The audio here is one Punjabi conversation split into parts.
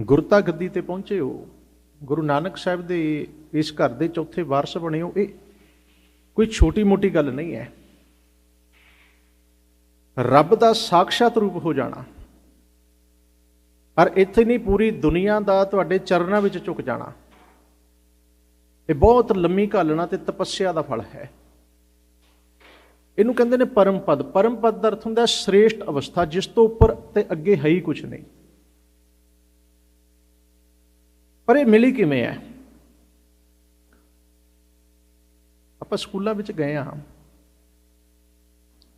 ਗੁਰਤਾ ਗੱਦੀ ਤੇ ਪਹੁੰਚੇ ਹੋ, ਗੁਰੂ ਨਾਨਕ ਸਾਹਿਬ ਦੇ ਇਸ ਘਰ ਦੇ ਚੌਥੇ ਵਾਰਸ ਬਣੇ ਹੋ, ਇਹ ਕੋਈ ਛੋਟੀ ਮੋਟੀ ਗੱਲ ਨਹੀਂ ਹੈ। ਰੱਬ ਦਾ ਸਾਖਸ਼ਾਤ ਰੂਪ ਹੋ ਜਾਣਾ। ਪਰ ਇੱਥੇ ਨਹੀਂ ਪੂਰੀ ਦੁਨੀਆ ਦਾ ਤੁਹਾਡੇ ਚਰਨਾਂ ਵਿੱਚ ਝੁਕ ਜਾਣਾ। ਇਹ ਬਹੁਤ ਲੰਮੀ ਘਾਲਣਾ ਤੇ ਤਪੱਸਿਆ ਦਾ ਫਲ ਹੈ। ਇਹਨੂੰ ਕਹਿੰਦੇ ਨੇ ਪਰਮ ਪਦ ਪਰਮ ਪਦ ਦਾ ਅਰਥ ਹੁੰਦਾ ਸ੍ਰੇਸ਼ਟ ਅਵਸਥਾ, ਜਿਸ ਤੋਂ ਉੱਪਰ ਤੇ ਅੱਗੇ ਹੈ ਹੀ ਕੁਝ ਨਹੀਂ। ਪਰ ਇਹ ਮਿਲੀ ਕਿਵੇਂ ਹੈ? ਆਪਾਂ ਸਕੂਲਾਂ ਵਿੱਚ ਗਏ ਹਾਂ।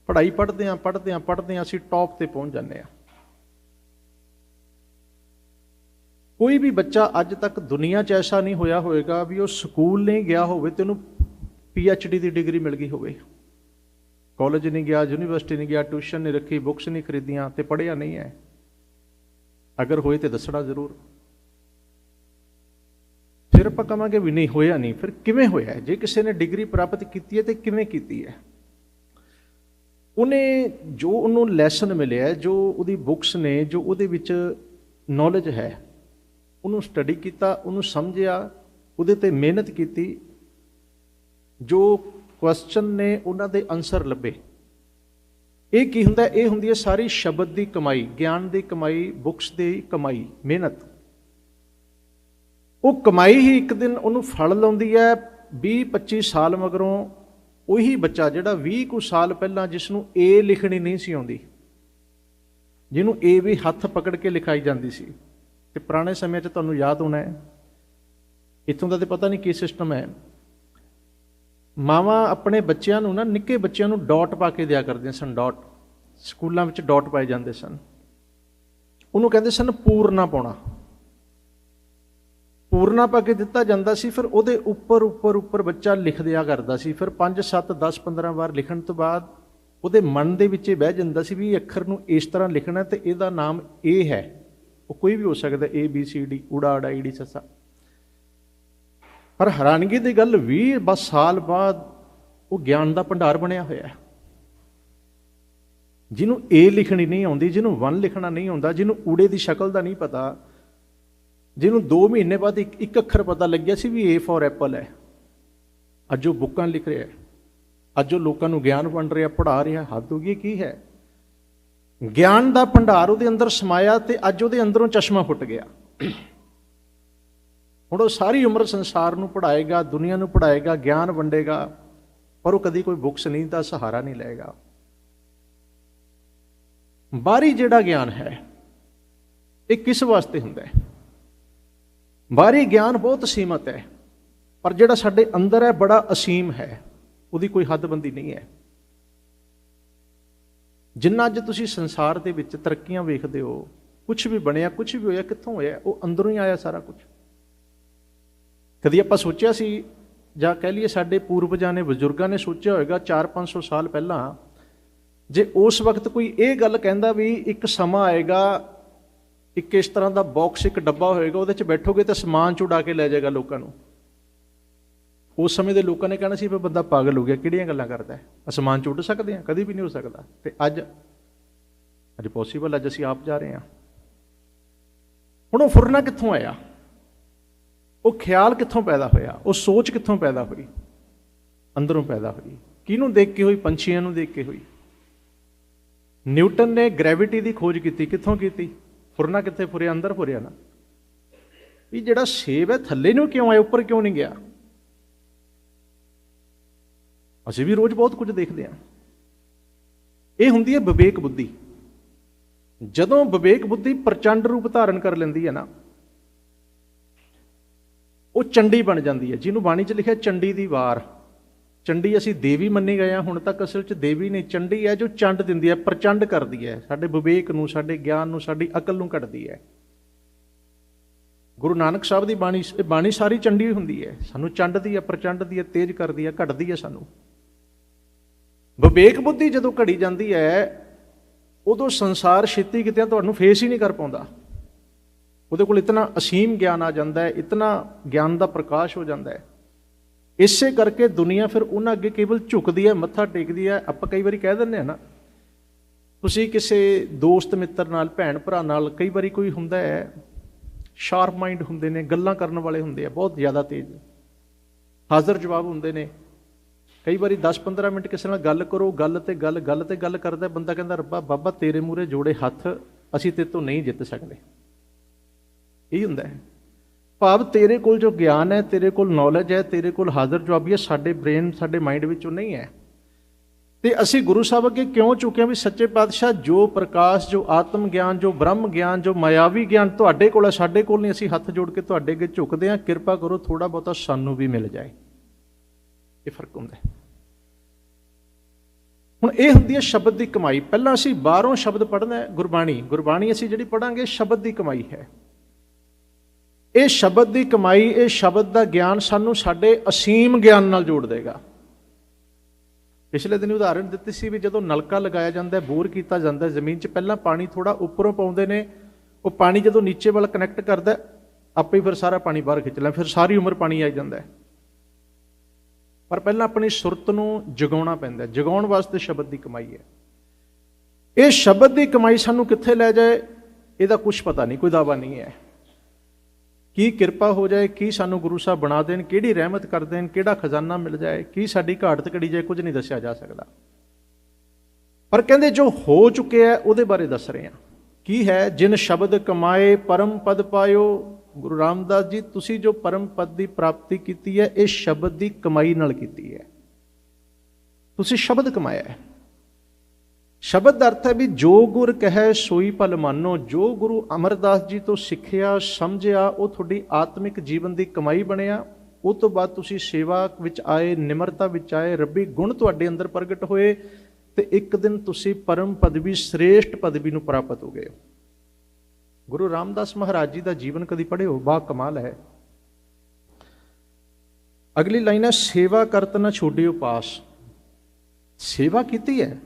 ਪੜ੍ਹਾਈ ਪੜ੍ਹਦੇ ਹਾਂ ਪੜ੍ਹਦੇ ਹਾਂ ਪੜ੍ਹਦੇ ਹਾਂ, ਅਸੀਂ ਟੌਪ ਤੇ ਪਹੁੰਚ ਜਾਂਦੇ ਹਾਂ। ਕੋਈ ਵੀ ਬੱਚਾ ਅੱਜ ਤੱਕ ਦੁਨੀਆ 'ਚ ਐਸਾ ਨਹੀਂ ਹੋਇਆ ਹੋਵੇਗਾ ਵੀ ਉਹ ਸਕੂਲ ਨਹੀਂ ਗਿਆ ਹੋਵੇ ਤੇ ਉਹਨੂੰ ਪੀ ਐਚ ਡੀ ਦੀ ਡਿਗਰੀ ਮਿਲ ਗਈ ਹੋਵੇ। ਕਾਲਜ ਨਹੀਂ ਗਿਆ, ਯੂਨੀਵਰਸਿਟੀ ਨਹੀਂ ਗਿਆ, ਟਿਊਸ਼ਨ ਨਹੀਂ ਰੱਖੀ, ਬੁੱਕਸ ਨਹੀਂ ਖਰੀਦੀਆਂ ਤੇ ਪੜ੍ਹਿਆ ਨਹੀਂ ਹੈ। ਅਗਰ ਹੋਏ ਤੇ ਦੱਸਣਾ ਜ਼ਰੂਰ। ਫਿਰ ਆਪਾਂ ਕਹਾਂਗੇ ਵੀ ਨਹੀਂ, ਹੋਇਆ ਨਹੀਂ। ਫਿਰ ਕਿਵੇਂ ਹੋਇਆ ਜੇ ਕਿਸੇ ਨੇ ਡਿਗਰੀ ਪ੍ਰਾਪਤ ਕੀਤੀ ਹੈ ਤੇ ਕਿਵੇਂ ਕੀਤੀ ਹੈ? ਉਹਨੇ ਜੋ ਉਹਨੂੰ ਲੈਸਨ ਮਿਲਿਆ ਜੋ ਉਹਦੀ ਬੁੱਕਸ ਨੇ, ਜੋ ਉਹਦੇ ਵਿੱਚ ਨੌਲੇਜ ਹੈ, ਉਹਨੂੰ ਸਟੱਡੀ ਕੀਤਾ, ਉਹਨੂੰ ਸਮਝਿਆ, ਉਹਦੇ ਤੇ ਮਿਹਨਤ ਕੀਤੀ, ਜੋ ਕੁਐਸਚਨ ਨੇ ਉਹਨਾਂ ਦੇ ਆਨਸਰ ਲੱਭੇ। ਇਹ ਕੀ ਹੁੰਦਾ? ਇਹ ਹੁੰਦੀ ਹੈ ਸਾਰੀ ਸ਼ਬਦ ਦੀ ਕਮਾਈ, ਗਿਆਨ ਦੀ ਕਮਾਈ ਬੁੱਕਸ ਦੀ ਕਮਾਈ, ਮਿਹਨਤ। ਉਹ ਕਮਾਈ ਹੀ ਇੱਕ ਦਿਨ ਉਹਨੂੰ ਫਲ ਲਾਉਂਦੀ ਹੈ 20 25 ਸਾਲ ਮਗਰੋਂ ਉਹੀ ਬੱਚਾ ਜਿਹੜਾ 20 ਕੁ ਸਾਲ ਪਹਿਲਾਂ ਜਿਸ ਨੂੰ ਏ ਲਿਖਣੀ ਨਹੀਂ ਸੀ ਆਉਂਦੀ, ਜਿਹਨੂੰ ਏ ਵੀ ਹੱਥ ਪਕੜ ਕੇ ਲਿਖਾਈ ਜਾਂਦੀ ਸੀ। ਤੇ ਪੁਰਾਣੇ ਸਮੇਂ 'ਚ ਤੁਹਾਨੂੰ ਯਾਦ ਹੋਣਾ ਹੈ, ਇੱਥੋਂ ਦਾ ਤੇ ਪਤਾ ਨਹੀਂ ਕੀ ਸਿਸਟਮ ਹੈ। ਮਾਵਾਂ ਆਪਣੇ ਬੱਚਿਆਂ ਨੂੰ ਨਾ, ਨਿੱਕੇ ਬੱਚਿਆਂ ਨੂੰ ਡਾਟ ਪਾ ਕੇ ਦਿਆ ਕਰਦੀਆਂ ਸਨ ਡਾਟ ਸਕੂਲਾਂ ਵਿੱਚ ਡਾਟ ਪਾਏ ਜਾਂਦੇ ਸਨ। ਉਹਨੂੰ ਕਹਿੰਦੇ ਸਨ ਪੂਰਨਾ ਪਾਉਣਾ। ਪੂਰਨਾ ਪਾ ਕੇ ਦਿੱਤਾ ਜਾਂਦਾ ਸੀ, ਫਿਰ ਉਹਦੇ ਉੱਪਰ ਉੱਪਰ ਉੱਪਰ ਬੱਚਾ ਲਿਖ ਦਿਆ ਕਰਦਾ ਸੀ। ਫਿਰ 5 7 10 15 ਵਾਰ ਲਿਖਣ ਤੋਂ ਬਾਅਦ ਉਹਦੇ ਮਨ ਦੇ ਵਿੱਚ ਇਹ ਬਹਿ ਜਾਂਦਾ ਸੀ ਵੀ ਇਹ ਅੱਖਰ ਨੂੰ ਇਸ ਤਰ੍ਹਾਂ ਲਿਖਣਾ ਤੇ ਇਹਦਾ ਨਾਮ ਇਹ ਹੈ। ਉਹ ਕੋਈ ਵੀ ਹੋ ਸਕਦਾ ਏ ਬੀ ਸੀ ਡੀ ਊੜਾ, ਆੜਾ ਈੜੀ ਸੱਸਾ ਪਰ ਹੈਰਾਨਗੀ ਦੀ ਗੱਲ 20 ਬਸ ਸਾਲ ਬਾਅਦ ਉਹ ਗਿਆਨ ਦਾ ਭੰਡਾਰ ਬਣਿਆ ਹੋਇਆ ਹੈ। ਜਿਹਨੂੰ ਏ ਲਿਖਣੀ ਨਹੀਂ ਆਉਂਦੀ, ਜਿਹਨੂੰ ਵਨ ਲਿਖਣਾ ਨਹੀਂ ਆਉਂਦਾ, ਜਿਹਨੂੰ ਊੜੇ ਦੀ ਸ਼ਕਲ ਦਾ ਨਹੀਂ ਪਤਾ ਜਿਹਨੂੰ 2 ਮਹੀਨੇ ਬਾਅਦ ਇੱਕ ਇੱਕ ਅੱਖਰ ਪਤਾ ਲੱਗਿਆ ਸੀ ਵੀ ਏ ਫॉर ਐਪਲ ਹੈ। ਅੱਜ ਉਹ ਬੁੱਕਾਂ ਲਿਖ ਰਿਹਾ ਹੈ। ਅੱਜ ਉਹ ਲੋਕਾਂ ਨੂੰ ਗਿਆਨ ਵੰਡ ਰਿਹਾ, ਪੜ੍ਹਾ ਰਿਹਾ, ਹੱਦ ਹੋ ਗਈ ਕੀ ਹੈ? ਗਿਆਨ ਦਾ ਭੰਡਾਰ ਉਹਦੇ ਅੰਦਰ ਸਮਾਇਆ ਤੇ ਅੱਜ ਉਹਦੇ ਅੰਦਰੋਂ ਚਸ਼ਮਾ ਫੁੱਟ ਗਿਆ। ਹੁਣ ਉਹ ਸਾਰੀ ਉਮਰ ਸੰਸਾਰ ਨੂੰ ਪੜ੍ਹਾਏਗਾ, ਦੁਨੀਆ ਨੂੰ ਪੜ੍ਹਾਏਗਾ, ਗਿਆਨ ਵੰਡੇਗਾ, ਪਰ ਉਹ ਕਦੀ ਕੋਈ ਬੁੱਕਸ ਨਹੀਂ ਦਾ, ਸਹਾਰਾ ਨਹੀਂ ਲਏਗਾ। ਬਾਹਰੀ ਜਿਹੜਾ ਗਿਆਨ ਹੈ, ਇਹ ਕਿਸ ਵਾਸਤੇ ਹੁੰਦਾ ਹੈ? ਬਾਹਰੀ ਗਿਆਨ ਬਹੁਤ ਸੀਮਤ ਹੈ, ਪਰ ਜਿਹੜਾ ਸਾਡੇ ਅੰਦਰ ਹੈ ਬੜਾ ਅਸੀਮ ਹੈ, ਉਹਦੀ ਕੋਈ ਹੱਦਬੰਦੀ ਨਹੀਂ ਹੈ। ਜਿੰਨਾ ਅੱਜ ਤੁਸੀਂ ਸੰਸਾਰ ਦੇ ਵਿੱਚ ਤਰੱਕੀਆਂ ਵੇਖਦੇ ਹੋ ਕੁਝ ਵੀ ਬਣਿਆ ਕੁਝ ਵੀ ਹੋਇਆ, ਕਿੱਥੋਂ ਹੋਇਆ, ਉਹ ਅੰਦਰੋਂ ਹੀ ਆਇਆ ਸਾਰਾ ਕੁਝ ਕਦੀ ਆਪਾਂ ਸੋਚਿਆ ਸੀ, ਜਾਂ ਕਹਿ ਲਈਏ ਸਾਡੇ ਪੂਰਵਜਾਂ ਨੇ, ਬਜ਼ੁਰਗਾਂ ਨੇ ਸੋਚਿਆ ਹੋਵੇਗਾ 4-500 ਸਾਲ ਪਹਿਲਾਂ, ਜੇ ਉਸ ਵਕਤ ਕੋਈ ਇਹ ਗੱਲ ਕਹਿੰਦਾ ਵੀ ਇੱਕ ਸਮਾਂ ਆਏਗਾ ਇੱਕ ਇਸ ਤਰ੍ਹਾਂ ਦਾ ਬਾਕਸ ਇੱਕ ਡੱਬਾ ਹੋਏਗਾ, ਉਹਦੇ 'ਚ ਬੈਠੋਗੇ ਤਾਂ ਸਮਾਨ ਚੁੜਾ ਕੇ ਲੈ ਜਾਏਗਾ ਲੋਕਾਂ ਨੂੰ। ਉਸ ਸਮੇਂ ਦੇ ਲੋਕਾਂ ਨੇ ਕਹਿਣਾ ਸੀ ਵੀ ਬੰਦਾ ਪਾਗਲ ਹੋ ਗਿਆ, ਕਿਹੜੀਆਂ ਗੱਲਾਂ ਕਰਦਾ ਹੈ? ਅਸਮਾਨ ਚੁੱਟ ਸਕਦੇ ਆ ਕਦੀ ਵੀ ਨਹੀਂ ਹੋ ਸਕਦਾ। ਤੇ ਅੱਜ ਅੱਜ ਪੋਸੀਬਲ ਅੱਜ ਅਸੀਂ ਆਪ ਜਾ ਰਹੇ ਹਾਂ। ਹੁਣ ਉਹ ਫੁਰਨਾ ਕਿੱਥੋਂ ਆਇਆ? ਉਹ ਖਿਆਲ ਕਿੱਥੋਂ ਪੈਦਾ ਹੋਇਆ? ਉਹ ਸੋਚ ਕਿੱਥੋਂ ਪੈਦਾ ਹੋਈ? ਅੰਦਰੋਂ ਪੈਦਾ ਹੋਈ। ਕਿਹਨੂੰ ਦੇਖ ਕੇ ਹੋਈ? ਪੰਛੀਆਂ ਨੂੰ ਦੇਖ ਕੇ ਹੋਈ। ਨਿਊਟਨ ਨੇ ਗ੍ਰੈਵਿਟੀ ਦੀ ਖੋਜ ਕੀਤੀ। ਕਿੱਥੋਂ ਕੀਤੀ? ਫੁਰਨਾ ਕਿੱਥੇ ਫੁਰਿਆ? ਅੰਦਰ ਫੁਰਿਆ ਨਾ। ਵੀ ਜਿਹੜਾ ਸੇਬ ਹੈ, ਥੱਲੇ ਨੂੰ ਕਿਉਂ ਆਇਆ, ਉੱਪਰ ਕਿਉਂ ਨਹੀਂ ਗਿਆ? ਅਸੀਂ ਵੀ ਰੋਜ਼ ਬਹੁਤ ਕੁਝ ਦੇਖਦੇ ਹਾਂ। ਇਹ ਹੁੰਦੀ ਹੈ ਵਿਵੇਕ ਬੁੱਧੀ। ਜਦੋਂ ਵਿਵੇਕ ਬੁੱਧੀ ਪ੍ਰਚੰਡ ਰੂਪ ਧਾਰਨ ਕਰ ਲੈਂਦੀ ਹੈ ਨਾ, ਉਹ ਚੰਡੀ ਬਣ ਜਾਂਦੀ ਹੈ। ਜਿਹਨੂੰ ਬਾਣੀ 'ਚ ਲਿਖਿਆ ਚੰਡੀ ਦੀ ਵਾਰ। ਚੰਡੀ ਅਸੀਂ ਦੇਵੀ ਮੰਨੀ ਗਏ ਹਾਂ, ਹੁਣ ਤੱਕ ਅਸਲ 'ਚ ਦੇਵੀ ਨਹੀਂ, ਚੰਡੀ ਹੈ ਜੋ ਚੰਡ ਦਿੰਦੀ ਹੈ, ਪ੍ਰਚੰਡ ਕਰਦੀ ਹੈ। ਸਾਡੇ ਵਿਵੇਕ ਨੂੰ, ਸਾਡੇ ਗਿਆਨ ਨੂੰ, ਸਾਡੀ ਅਕਲ ਨੂੰ ਕੱਢਦੀ ਹੈ। ਗੁਰੂ ਨਾਨਕ ਸਾਹਿਬ ਦੀ ਬਾਣੀ ਬਾਣੀ ਸਾਰੀ ਚੰਡੀ ਹੁੰਦੀ ਹੈ। ਸਾਨੂੰ ਚੰਡਦੀ ਹੈ ਪ੍ਰਚੰਡ ਦੀ ਹੈ, ਤੇਜ਼ ਕਰਦੀ ਹੈ ਘੜਦੀ ਹੈ ਸਾਨੂੰ। ਵਿਵੇਕ ਬੁੱਧੀ ਜਦੋਂ ਘੜੀ ਜਾਂਦੀ ਹੈ, ਉਦੋਂ ਸੰਸਾਰ ਛੇਤੀ ਕਿਤੇ ਤੁਹਾਨੂੰ ਫੇਸ ਹੀ ਨਹੀਂ ਕਰ ਪਾਉਂਦਾ। ਉਹਦੇ ਕੋਲ ਇਤਨਾ ਅਸੀਮ ਗਿਆਨ ਆ ਜਾਂਦਾ ਹੈ, ਇਤਨਾ ਗਿਆਨ ਦਾ ਪ੍ਰਕਾਸ਼ ਹੋ ਜਾਂਦਾ ਹੈ। ਇਸੇ ਕਰਕੇ ਦੁਨੀਆ ਫਿਰ ਉਹਨਾਂ ਅੱਗੇ ਕੇਵਲ ਝੁਕਦੀ ਹੈ, ਮੱਥਾ ਟੇਕਦੀ ਹੈ। ਆਪਾਂ ਕਈ ਵਾਰੀ ਕਹਿ ਦਿੰਦੇ ਆ ਨਾ, ਤੁਸੀਂ ਕਿਸੇ ਦੋਸਤ, ਮਿੱਤਰ ਨਾਲ, ਭੈਣ, ਭਰਾ ਨਾਲ ਕਈ ਵਾਰੀ ਕੋਈ ਹੁੰਦਾ ਹੈ ਸ਼ਾਰਪ ਮਾਈਂਡ ਹੁੰਦੇ ਨੇ, ਗੱਲਾਂ ਕਰਨ ਵਾਲੇ ਹੁੰਦੇ ਆ, ਬਹੁਤ ਜ਼ਿਆਦਾ ਤੇਜ਼। ਹਾਜ਼ਰ ਜਵਾਬ ਹੁੰਦੇ ਨੇ। ਕਈ ਵਾਰੀ 10-15 ਮਿੰਟ ਕਿਸੇ ਨਾਲ ਗੱਲ ਕਰੋ, ਗੱਲ ਤੇ ਗੱਲ ਗੱਲ ਤੇ ਗੱਲ ਕਰਦਾ, ਬੰਦਾ ਕਹਿੰਦਾ, ਰੱਬਾ, ਬਾਬਾ ਤੇਰੇ ਮੂਰੇ ਜੋੜੇ ਹੱਥ, ਅਸੀਂ ਤੇ ਤੋਂ ਨਹੀਂ ਜਿੱਤ ਸਕਦੇ। ਇਹ ਹੁੰਦਾ ਹੈ। ਭਾਵ ਤੇਰੇ ਕੋਲ ਜੋ ਗਿਆਨ ਹੈ, ਤੇਰੇ ਕੋਲ ਨੌਲੇਜ ਹੈ, ਤੇਰੇ ਕੋਲ ਹਾਜ਼ਰ ਜਵਾਬੀ ਹੈ, ਸਾਡੇ ਬ੍ਰੇਨ ਸਾਡੇ ਮਾਈਂਡ ਵਿੱਚੋਂ ਨਹੀਂ ਹੈ। ਤੇ ਅਸੀਂ ਗੁਰੂ ਸਾਹਿਬ ਅੱਗੇ ਕਿਉਂ ਚੁੱਕਿਆ ਵੀ ਸੱਚੇ ਪਾਤਸ਼ਾਹ ਜੋ ਪ੍ਰਕਾਸ਼, ਜੋ ਆਤਮ ਗਿਆਨ, ਜੋ ਬ੍ਰਹਮ ਗਿਆਨ, ਜੋ ਮਾਇਆਵੀ ਗਿਆਨ ਤੁਹਾਡੇ ਕੋਲ ਹੈ, ਸਾਡੇ ਕੋਲ ਨਹੀਂ, ਅਸੀਂ ਹੱਥ ਜੋੜ ਕੇ ਤੁਹਾਡੇ ਅੱਗੇ ਝੁਕਦੇ ਹਾਂ। ਕਿਰਪਾ ਕਰੋ ਥੋੜਾ ਬਹੁਤਾ ਸਾਨੂੰ ਵੀ ਮਿਲ ਜਾਏ। ਇਹ ਫ਼ਰਕ ਹੁੰਦਾ ਹੈ। ਹੁਣ ਇਹ ਹੁੰਦੀ ਹੈ ਸ਼ਬਦ ਦੀ ਕਮਾਈ। ਪਹਿਲਾਂ ਅਸੀਂ ਬਾਹਰੋਂ ਸ਼ਬਦ ਪੜ੍ਹਨਾ ਹੈ, ਗੁਰਬਾਣੀ। ਗੁਰਬਾਣੀ ਅਸੀਂ ਜਿਹੜੀ ਪੜਾਂਗੇ ਸ਼ਬਦ ਦੀ ਕਮਾਈ ਹੈ। ਇਹ ਸ਼ਬਦ ਦੀ ਕਮਾਈ, ਇਹ ਸ਼ਬਦ ਦਾ ਗਿਆਨ ਸਾਨੂੰ ਸਾਡੇ ਅਸੀਮ ਗਿਆਨ ਨਾਲ ਜੋੜ ਦੇਗਾ। ਪਿਛਲੇ ਦਿਨ ਉਦਾਹਰਣ ਦਿੱਤੀ ਸੀ ਵੀ ਜਦੋਂ ਨਲਕਾ ਲਗਾਇਆ ਜਾਂਦਾ ਹੈ, ਬੋਰ ਕੀਤਾ ਜਾਂਦਾ ਹੈ, ਜ਼ਮੀਨ 'ਚ ਪਹਿਲਾਂ ਪਾਣੀ ਥੋੜਾ ਉੱਪਰੋਂ ਪਾਉਂਦੇ ਨੇ, ਉਹ ਪਾਣੀ ਜਦੋਂ ਨੀਚੇ ਵੱਲ ਕਨੈਕਟ ਕਰਦਾ ਆਪੇ ਫਿਰ ਸਾਰਾ ਪਾਣੀ ਬਾਹਰ ਖਿੱਚ ਲੈਂਦਾ ਫਿਰ ਸਾਰੀ ਉਮਰ ਪਾਣੀ ਆ ਜਾਂਦਾ ਹੈ। ਪਰ ਪਹਿਲਾਂ ਆਪਣੀ ਸੁਰਤ ਨੂੰ ਜਗਾਉਣਾ ਪੈਂਦਾ ਜਗਾਉਣ ਵਾਸਤੇ ਸ਼ਬਦ ਦੀ ਕਮਾਈ ਹੈ। ਇਹ ਸ਼ਬਦ ਦੀ ਕਮਾਈ ਸਾਨੂੰ ਕਿੱਥੇ ਲੈ ਜਾਏ, ਇਹਦਾ ਕੁਝ ਪਤਾ ਨਹੀਂ, ਕੋਈ ਦਾਵਾ ਨਹੀਂ ਹੈ। ਕੀ ਕਿਰਪਾ ਹੋ ਜਾਏ, ਕੀ ਸਾਨੂੰ ਗੁਰੂ ਸਾਹਿਬ ਬਣਾ ਦੇਣ, ਕਿਹੜੀ ਰਹਿਮਤ ਕਰ ਦੇਣ, ਕਿਹੜਾ ਖਜ਼ਾਨਾ ਮਿਲ ਜਾਏ, ਕੀ ਸਾਡੀ ਘਾਟ ਘੜੀ ਜਾਏ ਕੁਝ ਨਹੀਂ ਦੱਸਿਆ ਜਾ ਸਕਦਾ। ਪਰ ਕਹਿੰਦੇ ਜੋ ਹੋ ਚੁੱਕਿਆ ਹੈ, ਉਹਦੇ ਬਾਰੇ ਦੱਸ ਰਹੇ ਹਾਂ। ਕੀ ਹੈ? ਜਿਨ ਸ਼ਬਦ ਕਮਾਏ, ਪਰਮ ਪਦ ਪਾਇਓ। ਗੁਰੂ ਰਾਮਦਾਸ ਜੀ, ਤੁਸੀਂ ਜੋ ਪਰਮ ਪਦ ਦੀ ਪ੍ਰਾਪਤੀ ਕੀਤੀ ਹੈ, ਇਹ ਸ਼ਬਦ ਦੀ ਕਮਾਈ ਨਾਲ ਕੀਤੀ ਹੈ। ਤੁਸੀਂ ਸ਼ਬਦ ਕਮਾਇਆ ਹੈ। ਸ਼ਬਦ ਦਾ ਅਰਥ ਹੈ ਵੀ ਜੋ ਗੁਰ ਕਹੈ ਸੋਈ ਭਲ ਮਾਨੋ, ਜੋ ਗੁਰੂ ਅਮਰਦਾਸ ਜੀ ਤੋਂ ਸਿੱਖਿਆ, ਸਮਝਿਆ, ਉਹ ਤੁਹਾਡੀ ਆਤਮਿਕ ਜੀਵਨ ਦੀ ਕਮਾਈ ਬਣਿਆ। ਉਹ ਤੋਂ ਬਾਅਦ ਤੁਸੀਂ ਸੇਵਾ ਵਿੱਚ ਆਏ, ਨਿਮਰਤਾ ਵਿੱਚ ਆਏ, ਰੱਬੀ ਗੁਣ ਤੁਹਾਡੇ ਅੰਦਰ ਪ੍ਰਗਟ ਹੋਏ ਤੇ ਇੱਕ ਦਿਨ ਤੁਸੀਂ ਪਰਮ ਪਦਵੀ, ਸ੍ਰੇਸ਼ਟ ਪਦਵੀ ਨੂੰ ਪ੍ਰਾਪਤ ਹੋ ਗਏ ਹੋ। ਗੁਰੂ ਰਾਮਦਾਸ ਮਹਾਰਾਜ ਜੀ ਦਾ ਜੀਵਨ ਕਦੀ ਪੜ੍ਹਿਓ ਬਾ ਕਮਾਲ ਹੈ। ਅਗਲੀ ਲਾਈਨ ਹੈ, ਸੇਵਾ ਕਰਤ ਨਾ ਛੋੜਿਓ ਪਾਸ। ਸੇਵਾ ਕੀਤੀ ਹੈ?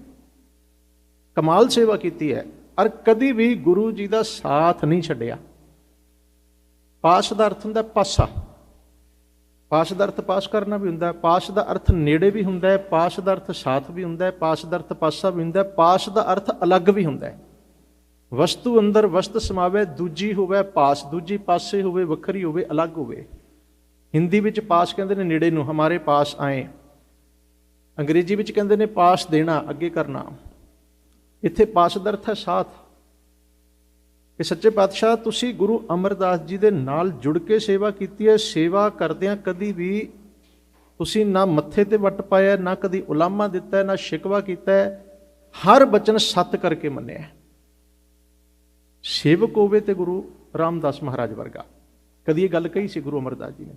ਕਮਾਲ ਸੇਵਾ ਕੀਤੀ ਹੈ ਔਰ ਕਦੀ ਵੀ ਗੁਰੂ ਜੀ ਦਾ ਸਾਥ ਨਹੀਂ ਛੱਡਿਆ। ਪਾਸ ਦਾ ਅਰਥ ਹੁੰਦਾ ਪਾਸਾ। ਪਾਸ ਦਾ ਅਰਥ ਪਾਸ ਕਰਨਾ ਵੀ ਹੁੰਦਾ ਹੈ ਪਾਸ ਦਾ ਅਰਥ ਨੇੜੇ ਵੀ ਹੁੰਦਾ ਹੈ ਪਾਸ ਦਾ ਅਰਥ ਸਾਥ ਵੀ ਹੁੰਦਾ ਹੈ ਪਾਸ ਦਾ ਅਰਥ ਪਾਸਾ ਵੀ ਹੁੰਦਾ ਹੈ ਪਾਸ ਦਾ ਅਰਥ ਅਲੱਗ ਵੀ ਹੁੰਦਾ। ਹੈ ਵਸਤੂ ਅੰਦਰ ਵਸਤ ਸਮਾਵੇ, ਦੂਜੀ ਹੋਵੇ ਪਾਸ, ਦੂਜੀ ਪਾਸੇ ਹੋਵੇ, ਵੱਖਰੀ ਹੋਵੇ, ਅਲੱਗ ਹੋਵੇ। ਹਿੰਦੀ ਵਿੱਚ ਪਾਸ ਕਹਿੰਦੇ ਨੇ ਨੇੜੇ ਨੂੰ, ਹਮਾਰੇ ਪਾਸ ਆਏ। ਅੰਗਰੇਜ਼ੀ ਵਿੱਚ ਕਹਿੰਦੇ ਨੇ ਪਾਸ ਦੇਣਾ, ਅੱਗੇ ਕਰਨਾ। ਇੱਥੇ ਪਾਸ ਦਾ ਅਰਥ ਹੈ ਸਾਥ। ਕਿ ਸੱਚੇ ਪਾਤਸ਼ਾਹ, ਤੁਸੀਂ ਗੁਰੂ ਅਮਰਦਾਸ ਜੀ ਦੇ ਨਾਲ ਜੁੜ ਕੇ ਸੇਵਾ ਕੀਤੀ ਹੈ। ਸੇਵਾ ਕਰਦਿਆਂ ਕਦੀ ਵੀ ਤੁਸੀਂ ਨਾ ਮੱਥੇ ਤੇ ਵੱਟ ਪਾਇਆ, ਨਾ ਕਦੀ ਉਲਾਮਾ ਦਿੱਤਾ, ਨਾ ਸ਼ਿਕਵਾ ਕੀਤਾ ਹਰ ਬਚਨ ਸੱਤ ਕਰਕੇ ਮੰਨਿਆ ਸੇਵਕ ਹੋਵੇ ਤੇ ਗੁਰੂ ਰਾਮਦਾਸ ਮਹਾਰਾਜ ਵਰਗਾ। ਕਦੀ ਇਹ ਗੱਲ ਕਹੀ ਸੀ ਗੁਰੂ ਅਮਰਦਾਸ ਜੀ ਨੇ?